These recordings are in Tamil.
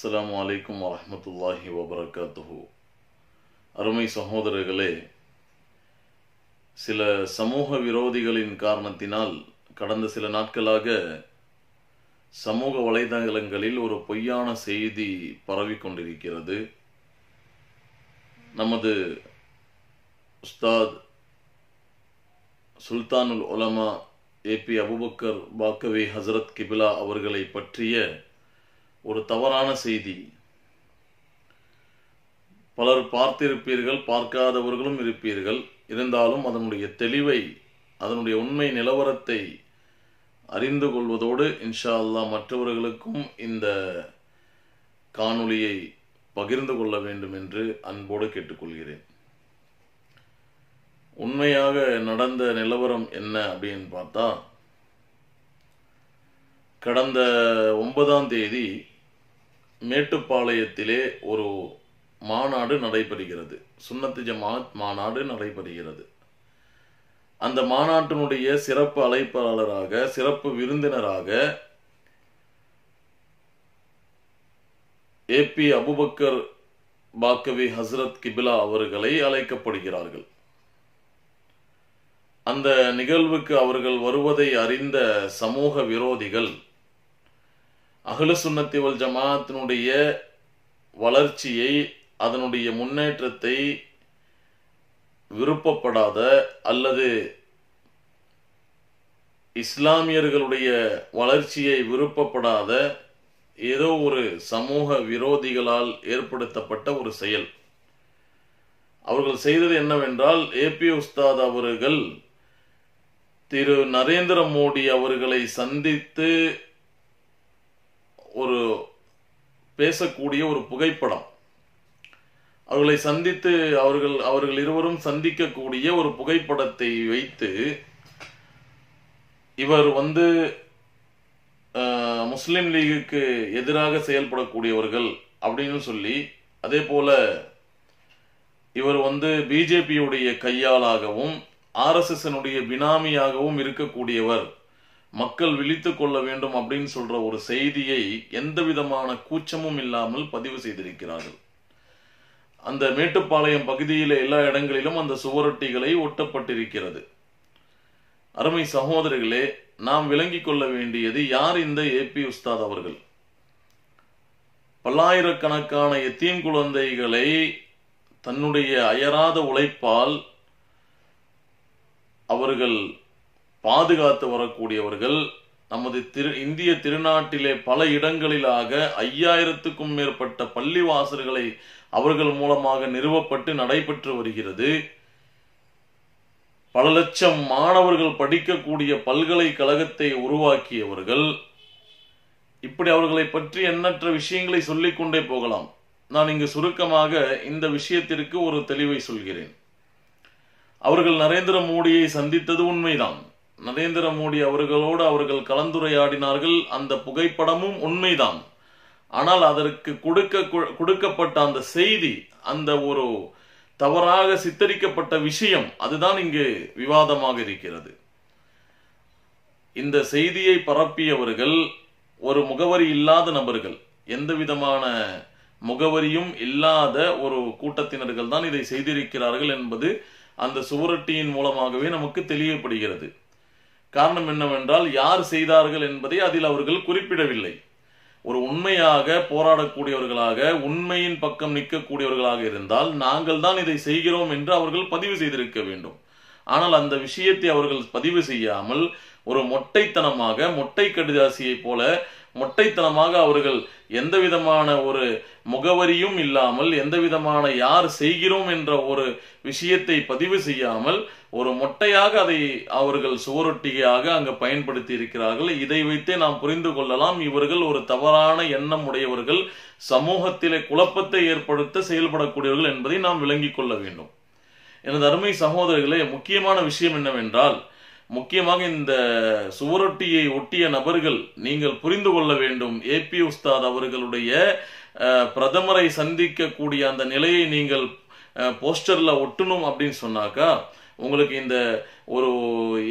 அஸ்லாம் அலைக்கும் வரமத்துல்லாஹி வபரகாத்துஹு. அருமை சகோதரர்களே சில சமூக விரோதிகளின் காரணத்தினால் கடந்த சில நாட்களாக சமூக வலைதளங்களில் ஒரு பொய்யான செய்தி பரவிக் கொண்டிருக்கிறது. நமது உஸ்தாத் சுல்தானுல் உலமா ஏபி அபுபக்கர் பாக்கவி ஹசரத் கிபிலா அவர்களை பற்றிய ஒரு தவறான செய்தி. பலர் பார்த்திருப்பீர்கள் பார்க்காதவர்களும் இருப்பீர்கள். இருந்தாலும் அதனுடைய தெளிவை அதனுடைய உண்மை நிலவரத்தை அறிந்து கொள்வதோடு இன்ஷா அல்லாஹ் மற்றவர்களுக்கும் இந்த காணொளியை பகிர்ந்து கொள்ள வேண்டும் என்று அன்போடு கேட்டுக்கொள்கிறேன். உண்மையாக நடந்த நிலவரம் என்ன அப்படின்னு பார்த்தா கடந்த ஒன்பதாம் தேதி மேட்டுப்பாளையத்திலே ஒரு மாநாடு நடைபெறுகிறது. சுன்னத்து ஜமாத் மாநாடு நடைபெறுகிறது. அந்த மாநாட்டினுடைய சிறப்பு அழைப்பாளராக சிறப்பு விருந்தினராக ஏ பி அபுபக்கர் பாக்கவி ஹசரத் கிபிலா அவர்களை அழைக்கப்படுகிறார்கள். அந்த நிகழ்வுக்கு அவர்கள் வருவதை அறிந்த சமூக விரோதிகள் அகில சுன்னத்தி வல் ஜமாத்தினுடைய வளர்ச்சியை அதனுடைய முன்னேற்றத்தை விருப்பப்படாத அல்லது இஸ்லாமியர்களுடைய வளர்ச்சியை விருப்பப்படாத ஏதோ ஒரு சமூக விரோதிகளால் ஏற்படுத்தப்பட்ட ஒரு செயல். அவர்கள் செய்தது என்னவென்றால் ஏபி உஸ்தாத் அவர்கள் திரு நரேந்திர மோடி அவர்களை சந்தித்து ஒரு பேசக்கூடிய ஒரு புகைப்படம். அவர்களை சந்தித்து அவர்கள் அவர்கள் இருவரும் சந்திக்கக்கூடிய ஒரு புகைப்படத்தை வைத்து இவர் வந்து முஸ்லிம் லீகுக்கு எதிராக செயல்படக்கூடியவர்கள் அப்படின்னு சொல்லி அதே போல இவர் வந்து பிஜேபியுடைய கையாளாகவும் ஆர்எஸ்எஸ்னுடைய பினாமியாகவும் இருக்கக்கூடியவர். மக்கள் விழித்து கொள்ள வேண்டும் அப்படின்னு சொல்ற ஒரு செய்தியை எந்த விதமான கூச்சமும் இல்லாமல் பதிவு செய்திருக்கிறார்கள். அந்த மேட்டுப்பாளையம் பகுதியில் எல்லா இடங்களிலும் அந்த சுவரொட்டிகளை ஒட்டப்பட்டிருக்கிறது. அருமை சகோதரர்களே நாம் விளங்கிக் கொள்ள வேண்டியது யார் இந்த ஏ பி உஸ்தாத் அவர்கள்? பல்லாயிரக்கணக்கான எத்தீம் குழந்தைகளை தன்னுடைய அயராத உழைப்பால் அவர்கள் பாதுகாத்து வரக்கூடியவர்கள் நமது திரு இந்திய திருநாட்டிலே பல இடங்களிலாக ஐயாயிரத்துக்கும் மேற்பட்ட பள்ளிவாசல்களை அவர்கள் மூலமாக நிறுவப்பட்டு நடைபெற்று வருகிறது. பல லட்சம் மாணவர்கள் படிக்கக்கூடிய பல்கலைக்கழகத்தை உருவாக்கியவர்கள் இப்படி அவர்களை பற்றி எண்ணற்ற விஷயங்களை சொல்லிக்கொண்டே போகலாம். நான் இங்கு சுருக்கமாக இந்த விஷயத்திற்கு ஒரு தெளிவை சொல்கிறேன். அவர்கள் நரேந்திர மோடியை சந்தித்தது உண்மைதான். நரேந்திர மோடி அவர்களோடு அவர்கள் கலந்துரையாடினார்கள். அந்த புகைப்படமும் உண்மைதான். ஆனால் அதற்கு கொடுக்க கொடுக்கப்பட்ட அந்த செய்தி அந்த ஒரு தவறாக சித்தரிக்கப்பட்ட விஷயம் அதுதான் இங்கு விவாதமாக இருக்கிறது. இந்த செய்தியை பரப்பியவர்கள் ஒரு முகவரி இல்லாத நபர்கள். எந்த விதமான முகவரியும் இல்லாத ஒரு கூட்டத்தினர்கள் தான் இதை செய்திருக்கிறார்கள் என்பது அந்த சுவரொட்டியின் மூலமாகவே நமக்கு தெளியப்படுகிறது காரணம் என்னவென்றால் யார் செய்தார்கள் என்பதை அதில் அவர்கள் குறிப்பிடவில்லை. ஒரு உண்மையாக போராடக்கூடியவர்களாக உண்மையின் பக்கம் நிற்கக்கூடியவர்களாக இருந்தால் நாங்கள் தான் இதை செய்கிறோம் என்று அவர்கள் பதிவு செய்திருக்க வேண்டும். ஆனால் அந்த விஷயத்தை அவர்கள் பதிவு செய்யாமல் ஒரு மொட்டைத்தனமாக மொட்டை கடிதாசியை போல மொட்டைத்தனமாக அவர்கள் எந்த விதமான ஒரு முகவரியும் இல்லாமல் எந்த விதமான யார் செய்கிறோம் என்ற ஒரு விஷயத்தை பதிவு செய்யாமல் ஒரு மொட்டையாக அதை அவர்கள் சுவரொட்டியாக அங்கு பயன்படுத்தி இருக்கிறார்கள். இதை வைத்தே நாம் புரிந்து கொள்ளலாம். இவர்கள் ஒரு தவறான எண்ணம் உடையவர்கள். சமூகத்திலே குழப்பத்தை ஏற்படுத்த செயல்படக்கூடியவர்கள் என்பதை நாம் விளங்கிக் கொள்ள வேண்டும். எனது அருமை சகோதரர்களே முக்கியமான விஷயம் என்னவென்றால் முக்கியமாக இந்த சுவரொட்டியை ஒட்டிய நபர்கள் நீங்கள் புரிந்து கொள்ள வேண்டும். ஏபி உஸ்தாத் அவர்களுடைய பிரதமரை சந்திக்கக்கூடிய அந்த நிலையை நீங்கள் போஸ்டர்ல ஒட்டணும் அப்படின்னு சொன்னாக்கா உங்களுக்கு இந்த ஒரு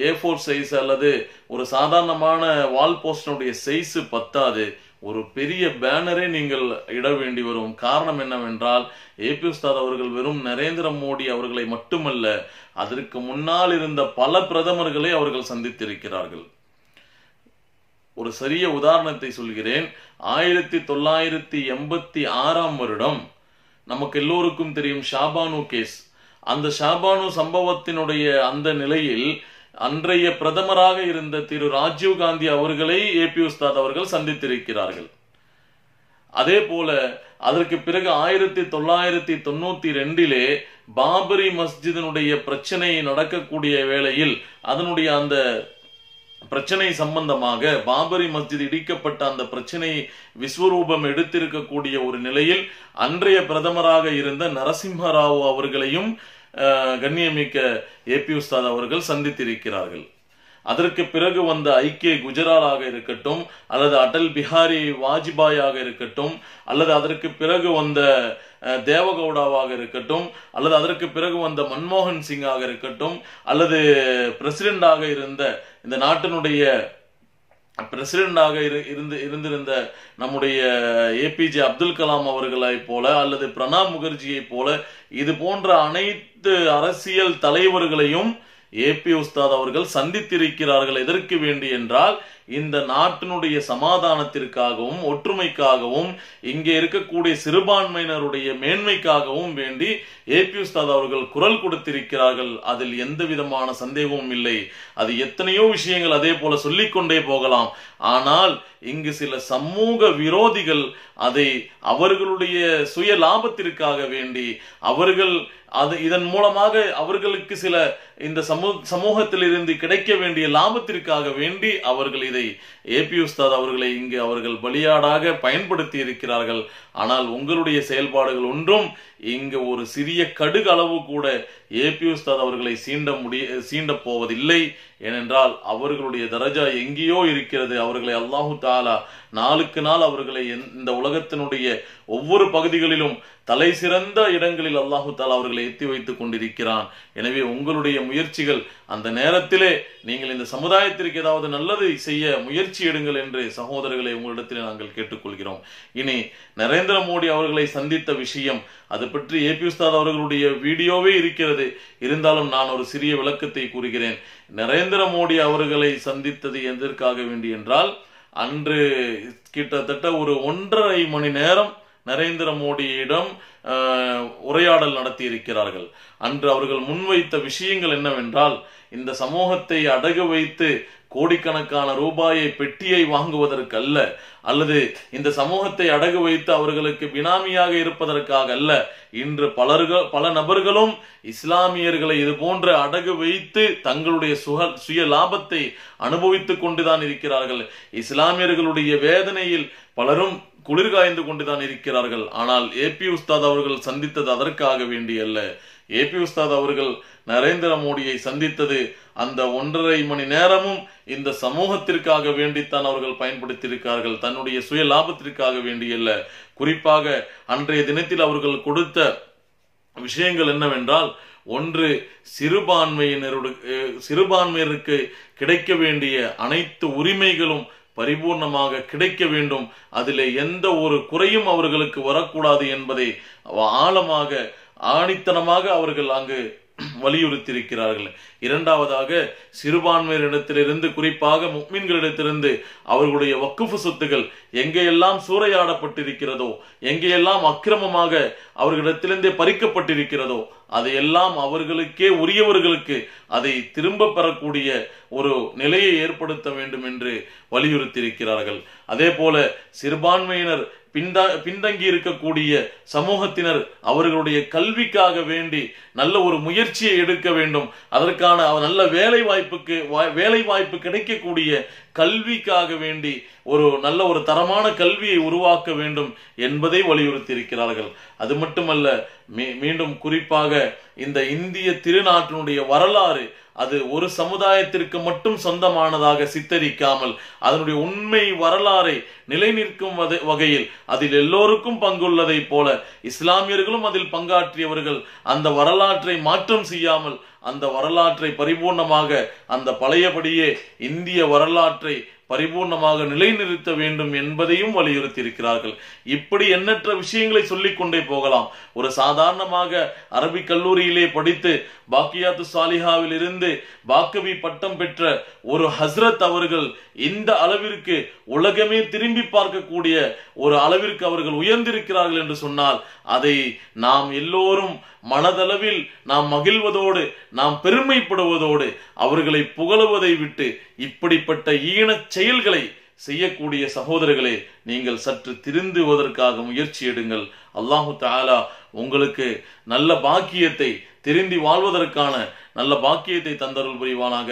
ஏ ஃபோர் சைஸ் அல்லது ஒரு சாதாரணமான வால் போஸ்டனுடைய சைஸு பத்தாது. ஒரு பெரிய பேனரே நீங்கள் இட வேண்டி வரும். காரணம் என்னவென்றால் ஏபி உஸ்தாத் அவர்கள் வெறும் நரேந்திர மோடி அவர்களை மட்டுமல்ல அதற்கு முன்னால் இருந்த பல பிரதமர்களை அவர்கள் சந்தித்திருக்கிறார்கள். ஒரு சிறிய உதாரணத்தை சொல்கிறேன். ஆயிரத்தி தொள்ளாயிரத்தி எண்பத்தி ஆறாம் வருடம் நமக்கு எல்லோருக்கும் தெரியும் ஷாபானு கேஸ். அந்த ஷாபானு சம்பவத்தினுடைய அந்த நிலையில் அன்றைய பிரதமராக இருந்த திரு ராஜீவ் காந்தி அவர்களை பி உஸ்தாத் அவர்கள் சந்தித்திருக்கிறார்கள். அதே போல அதற்கு பிறகு ஆயிரத்தி தொள்ளாயிரத்தி தொண்ணூத்தி ரெண்டிலே பாபரி மஸ்ஜிதினுடைய பிரச்சனை நடக்கக்கூடிய வேளையில் அதனுடைய அந்த பிரச்சனை சம்பந்தமாக பாபரி மஸ்ஜித் இடிக்கப்பட்ட அந்த பிரச்சனை விஸ்வரூபம் எடுத்திருக்கக்கூடிய ஒரு நிலையில் அன்றைய பிரதமராக இருந்த நரசிம்மராவ் அவர்களையும் கண்ணியமிக்க ஏபி உஸ்தாத் அவர்கள் சந்தித்திருக்கிறார்கள். அதற்கு பிறகு வந்த ஐக்கிய குஜராலாக இருக்கட்டும் அல்லது அடல் பிஹாரி வாஜ்பாயாக இருக்கட்டும் அல்லது அதற்கு பிறகு வந்த அஹ், தேவகவுடாவாக இருக்கட்டும் அல்லது அதற்கு பிறகு வந்த மன்மோகன் சிங்காக இருக்கட்டும் அல்லது பிரசிடென்டாக இருந்த இந்த நாட்டினுடைய பிரசிடென்டாக இரு இருந்து இருந்திருந்த நம்முடைய ஏபிஜே அப்துல் கலாம் அவர்களை போல அல்லது பிரணாப் முகர்ஜியை போல இது போன்ற அனைத்து அரசியல் தலைவர்களையும் ஏபி உஸ்தாத் அவர்கள் சந்தித்திருக்கிறார்கள் எதற்கு வேண்டி என்றால் இந்த நாட்டினுடைய சமாதானத்திற்காகவும் ஒற்றுமைக்காகவும் இங்கே இருக்கக்கூடிய சிறுபான்மையினருடைய மேன்மைக்காகவும் வேண்டி ஏபி உஸ்தாத் அவர்கள் குரல் கொடுத்திருக்கிறார்கள். அதில் எந்த விதமான சந்தேகமும் இல்லை. அது எத்தனையோ விஷயங்கள் அதே போல சொல்லிக்கொண்டே போகலாம். ஆனால் இங்கு சில சமூக விரோதிகள் அதை அவர்களுடைய சுய லாபத்திற்காக வேண்டி அவர்கள் அது இதன் மூலமாக அவர்களுக்கு சில இந்த சமூக சமூகத்தில் இருந்து கிடைக்க வேண்டிய லாபத்திற்காக வேண்டி அவர்கள் இதை ஏபி உஸ்தாத் அவர்களை இங்கு அவர்கள் பலியாடாக பயன்படுத்தி இருக்கிறார்கள் ஆனால் உங்களுடைய செயல்பாடுகள் ஒன்றும் இங்க ஒரு சிறிய கடுகு அளவு கூட ஏபி உஸ்தாத் அவர்களை சீண்ட முடிய சீண்ட போவதில்லை. ஏனென்றால் அவர்களுடைய தரஜா எங்கேயோ இருக்கிறது. அவர்களை அல்லாஹு தாலா நாளுக்கு நாள் அவர்களை இந்த உலகத்தினுடைய ஒவ்வொரு பகுதிகளிலும் தலை சிறந்த இடங்களில் அல்லாஹு தாலா அவர்களை எத்தி வைத்துக் கொண்டிருக்கிறான். எனவே உங்களுடைய முயற்சிகள் அந்த நேரத்திலே நீங்கள் இந்த சமுதாயத்திற்கு ஏதாவது நல்லது செய்ய முயற்சி எடுங்கள் என்று சகோதரர்களை உங்களிடத்தில் நாங்கள் கேட்டுக்கொள்கிறோம். இனி நரேந்திர மோடி அவர்களை சந்தித்த விஷயம் அது பற்றி ஏபி உஸ்தாத் அவர்களுடைய வீடியோவே இருக்கிறது. இருந்தாலும் நான் ஒரு சிறிய விளக்கத்தை கூறுகிறேன். நரேந்திர மோடி அவர்களை சந்தித்தது எதற்காக வேண்டி என்றால் அன்று கிட்டத்தட்ட ஒரு ஒன்றரை மணி நேரம் நரேந்திர மோடியிடம் உரையாடல் நடத்தி இருக்கிறார்கள். அன்று அவர்கள் முன்வைத்த விஷயங்கள் என்னவென்றால் இந்த சமூகத்தை அடகு வைத்து கோடிக்கணக்கான ரூபாயை பெட்டியை வாங்குவதற்கு அல்ல அல்லது இந்த சமூகத்தை அடகு வைத்து அவர்களுக்கு பினாமியாக இருப்பதற்காக அல்ல இன்று பலர்கள் பல நபர்களும் இஸ்லாமியர்களை இது போன்ற அடகு வைத்து தங்களுடைய சுக சுய லாபத்தை அனுபவித்துக் கொண்டுதான் இருக்கிறார்கள். இஸ்லாமியர்களுடைய வேதனையில் பலரும் குளிர்காய்ந்து கொண்டுதான் இருக்கிறார்கள். ஆனால் ஏபி உஸ்தாத் அவர்கள் சந்தித்தது அதற்காக வேண்டியல்ல. ஏபி உஸ்தாத் அவர்கள் நரேந்திர மோடியை சந்தித்தது அந்த ஒன்றரை மணி நேரமும் இந்த சமூகத்திற்காக வேண்டித்தான் அவர்கள் பயன்படுத்தியிருக்கார்கள். தன்னுடைய சுய லாபத்திற்காக வேண்டியல்ல குறிப்பாக அன்றைய தினத்தில் அவர்கள் கொடுத்த விஷயங்கள் என்னவென்றால் ஒன்று சிறுபான்மையினருடைய சிறுபான்மையினருக்கு கிடைக்க வேண்டிய அனைத்து உரிமைகளும் பரிபூர்ணமாக கிடைக்க வேண்டும். அதில் எந்த ஒரு குறையும் அவர்களுக்கு வரக்கூடாது என்பதை ஆழமாக ஆணித்தனமாக அவர்கள் அங்கு வலியுறுத்தியிருக்கிறார்கள். இரண்டாவதாக சிறுபான்மையினிடத்திலிருந்து குறிப்பாக முக்மீன்களிடத்திலிருந்து அவர்களுடைய வக்குஃபு சொத்துகள் எங்கெல்லாம் சூறையாடப்பட்டிருக்கிறதோ எங்கெல்லாம் அக்கிரமமாக அவர்களிடத்திலிருந்தே பறிக்கப்பட்டிருக்கிறதோ அதையெல்லாம் அவர்களுக்கே உரியவர்களுக்கு அதை திரும்ப பெறக்கூடிய ஒரு நிலையை ஏற்படுத்த வேண்டும் என்று வலியுறுத்தியிருக்கிறார்கள். அதே போல சிறுபான்மையினர் பின்தா பின்தங்கி இருக்கக்கூடிய சமூகத்தினர் அவர்களுடைய கல்விக்காக வேண்டி நல்ல ஒரு முயற்சியை எடுக்க வேண்டும். அதற்கான நல்ல வேலை வாய்ப்புக்கு வேலை வாய்ப்பு கிடைக்கக்கூடிய கல்விக்காக வேண்டி ஒரு நல்ல ஒரு தரமான கல்வியை உருவாக்க வேண்டும் என்பதை வலியுறுத்தி இருக்கிறார்கள் அது மட்டுமல்ல மீ- மீண்டும் குறிப்பாக இந்த இந்திய திருநாட்டினுடைய வரலாறு அது ஒரு சமுதாயத்திற்கு மட்டும் சொந்தமானதாக சித்தரிக்காமல் அதனுடைய உண்மை வரலாறை நிலைநிற்கும் வகையில் அதில் எல்லோருக்கும் பங்குள்ளதைப் போல இஸ்லாமியர்களும் அதில் பங்காற்றியவர்கள் அந்த வரலாற்றை மாற்றம் செய்யாமல் அந்த வரலாற்றை பரிபூர்ணமாக அந்த பழையபடியே இந்திய வரலாற்றை பரிபூர்ணமாக நிலைநிறுத்த வேண்டும் என்பதையும் வலியுறுத்தி இருக்கிறார்கள் இப்படி எண்ணற்ற விஷயங்களை சொல்லிக் கொண்டே போகலாம். ஒரு சாதாரணமாக அரபிக் கல்லூரியிலே படித்து பாக்கியாத்து சாலிஹாவில் இருந்து பாக்கவி பட்டம் பெற்ற ஒரு ஹஸ்ரத் அவர்கள் இந்த அளவிற்கு உலகமே திரும்பி பார்க்கக்கூடிய ஒரு அளவிற்கு அவர்கள் உயர்ந்திருக்கிறார்கள் என்று சொன்னால் அதை நாம் எல்லோரும் மனதளவில் நாம் மகிழ்வதோடு நாம் பெருமைப்படுவதோடு அவர்களை புகழுவதை விட்டு இப்படிப்பட்ட ஈனச் செயல்களை செய்யக்கூடிய சகோதரர்களே நீங்கள் சற்று திருந்துவதற்காக முயற்சி எடுங்கள். அல்லாஹு தாலா உங்களுக்கு நல்ல பாக்கியத்தை திருந்தி வாழ்வதற்கான நல்ல பாக்கியத்தை தந்தருள் புரிவானாக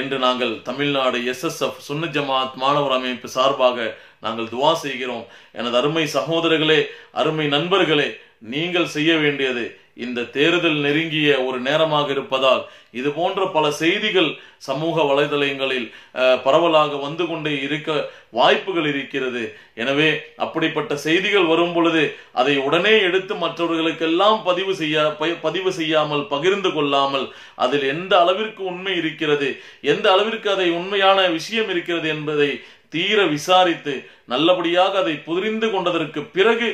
என்று நாங்கள் தமிழ்நாடு எஸ்எஸ்எஃப் எஸ் ஜமாத் மாணவர் அமைப்பு சார்பாக நாங்கள் துவா செய்கிறோம். எனது அருமை சகோதரர்களே அருமை நண்பர்களே நீங்கள் செய்ய வேண்டியது இந்த தேர்தல் நெருங்கிய ஒரு நேரமாக இருப்பதால் இது போன்ற பல செய்திகள் சமூக வலைதளங்களில் பரவலாக வந்து கொண்டே இருக்க வாய்ப்புகள் இருக்கிறது. எனவே அப்படிப்பட்ட செய்திகள் வரும் பொழுது அதை உடனே எடுத்து மற்றவர்களுக்கெல்லாம் பதிவு செய்ய பதிவு செய்யாமல் பகிர்ந்து கொள்ளாமல் அதில் எந்த அளவிற்கு உண்மை இருக்கிறது எந்த அளவிற்கு அதை உண்மையான விஷயம் இருக்கிறது என்பதை தீர விசாரித்து நல்லபடியாக அதை புரிந்து கொண்டதற்கு பிறகு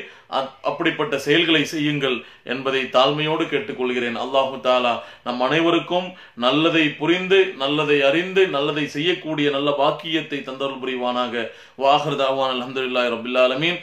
அப்படிப்பட்ட செயல்களை செய்யுங்கள் என்பதை தாழ்மையோடு கேட்டுக்கொள்கிறேன். அல்லாஹு தாலா நம் அனைவருக்கும் நல்லதை புரிந்து நல்லதை அறிந்து நல்லதை செய்யக்கூடிய நல்ல பாக்கியத்தை தந்தருள் புரிவானாக. வாஹர் தாவான் அலமதுல்லாய் ரபில்லாலமீன்